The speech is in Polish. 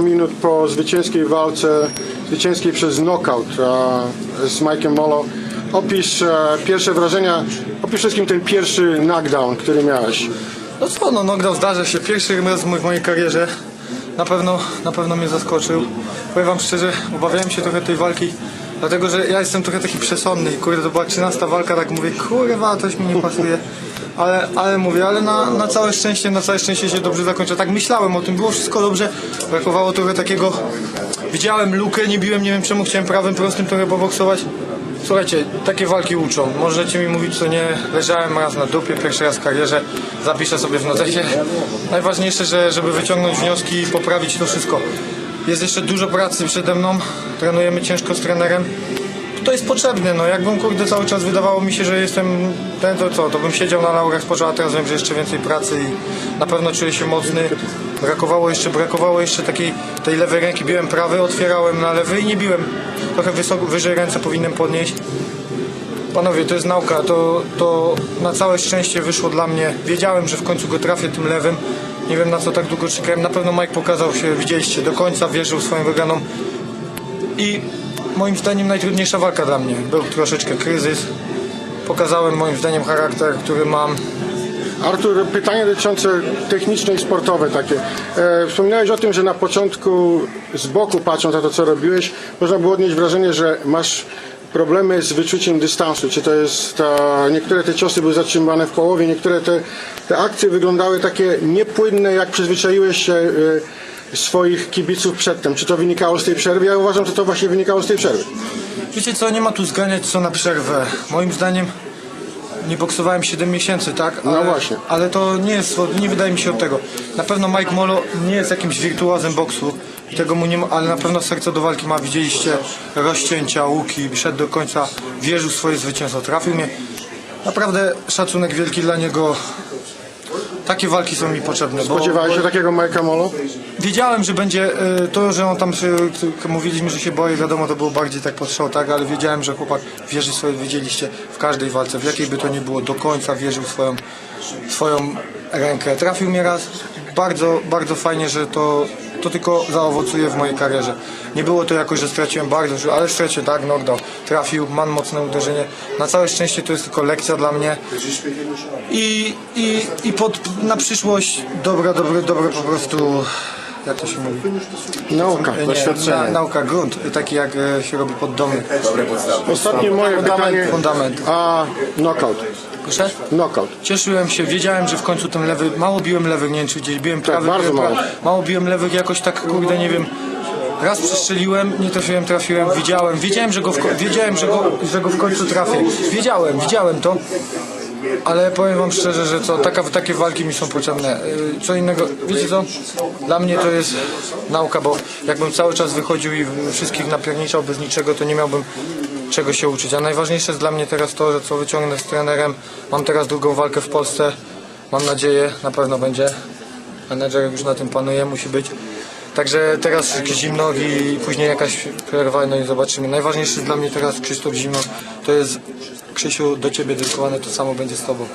minut po zwycięskiej walce, zwycięskiej przez knockout z Mike'em Molo. Opisz e, pierwsze wrażenia, opisz wszystkim ten pierwszy knockdown, który miałeś. No co, no knockdown zdarza się. Pierwszy raz w mojej karierze. Na pewno, na pewno mnie zaskoczył. Powiem wam szczerze, obawiałem się trochę tej walki, dlatego że ja jestem trochę taki przesądny i kurde, to była 13 walka, tak mówię, kurwa, coś mi nie pasuje. Ale, ale mówię, ale na, na całe szczęście, na całe szczęście się dobrze zakończy. Tak myślałem o tym, było wszystko dobrze. Brakowało trochę takiego, widziałem lukę, nie biłem, nie wiem czemu, chciałem prawym, prostym trochę poboksować. Słuchajcie, takie walki uczą. Możecie mi mówić, co nie. Leżałem raz na dupie, pierwszy raz w karierze. Zapiszę sobie w notesie. Najważniejsze, że, żeby wyciągnąć wnioski i poprawić to wszystko. Jest jeszcze dużo pracy przede mną. Trenujemy ciężko z trenerem. To jest potrzebne, no jakbym kurde cały czas wydawało mi się, że jestem ten to co, to bym siedział na laurach spoczął, a teraz wiem, że jeszcze więcej pracy i na pewno czuję się mocny. Brakowało jeszcze, brakowało jeszcze takiej tej lewej ręki, biłem prawy, otwierałem na lewy i nie biłem. Trochę wysoko, wyżej ręce powinienem podnieść. Panowie, to jest nauka, to, to na całe szczęście wyszło dla mnie. Wiedziałem, że w końcu go trafię tym lewym. Nie wiem na co tak długo czekałem. Na pewno Mike pokazał się, widzieliście, do końca wierzył swoją wygraną. I moim zdaniem najtrudniejsza walka dla mnie. Był troszeczkę kryzys. Pokazałem moim zdaniem charakter, który mam. Artur, pytanie dotyczące techniczne i sportowe takie. E, wspomniałeś o tym, że na początku z boku patrząc na to, co robiłeś, można było odnieść wrażenie, że masz problemy z wyczuciem dystansu. Czy to jest, ta, niektóre te ciosy były zatrzymywane w połowie, niektóre te, te akcje wyglądały takie niepłynne, jak przyzwyczaiłeś się e, swoich kibiców przedtem. Czy to wynikało z tej przerwy? Ja uważam, że to właśnie wynikało z tej przerwy. Wiecie co, nie ma tu zganiać co na przerwę. Moim zdaniem nie boksowałem 7 miesięcy, tak? No właśnie. Ale to nie jest, nie wydaje mi się od tego. Na pewno Mike Molo nie jest jakimś wirtuozem boksu. I tego mu nie ma, ale na pewno serce do walki ma. Widzieliście rozcięcia, łuki, szedł do końca, wierzył w swoje zwycięstwo. Trafił mnie. Naprawdę szacunek wielki dla niego. Takie walki są mi potrzebne. bo- Spodziewałeś się takiego Majka Molo? Wiedziałem, że będzie e, to, że on tam się, mówiliśmy, że się boi, wiadomo, to było bardziej tak pod show, tak, ale wiedziałem, że chłopak wierzy swoje, wiedzieliście, w każdej walce, w jakiej by to nie było, do końca wierzył w swoją, swoją rękę. Trafił mnie raz, bardzo, bardzo fajnie, że to, to tylko zaowocuje w mojej karierze. Nie było to jakoś, że straciłem bardzo, dużo, ale straciłem, tak, knockdown. Trafił, mam mocne uderzenie. Na całe szczęście to jest tylko lekcja dla mnie. I, i, i pod, na przyszłość dobra, dobre, dobre po prostu, jak to się mówi? Nauka, Nie, doświadczenie. na, nauka, grunt, taki jak e, się robi pod domy. Ostatnie moje Fundament, pytanie. fundament. A knockout. Proszę? Knockout. Cieszyłem się, wiedziałem, że w końcu ten lewy, mało biłem lewych, nie wiem czy gdzieś biłem prawy, bardzo biłem mało. prawy. mało biłem lewych, jakoś tak kurde, nie wiem, raz przestrzeliłem, nie trafiłem, trafiłem, widziałem, wiedziałem, że go w, wiedziałem, że go, że go w końcu trafię, wiedziałem, widziałem to, ale powiem wam szczerze, że co, taka, takie walki mi są potrzebne, Yy, co innego, wiecie co, dla mnie to jest nauka, bo jakbym cały czas wychodził i wszystkich napierniczał bez niczego, to nie miałbym czego się uczyć. A najważniejsze jest dla mnie teraz to, że co wyciągnę z trenerem. Mam teraz drugą walkę w Polsce. Mam nadzieję, na pewno będzie. Menedżer już na tym panuje, musi być. Także teraz Zimnogi i później jakaś przerwa, no i zobaczymy. Najważniejszy dla mnie teraz Krzysztof Zimnog. To jest, Krzysiu, do Ciebie dedykowane, to samo będzie z Tobą.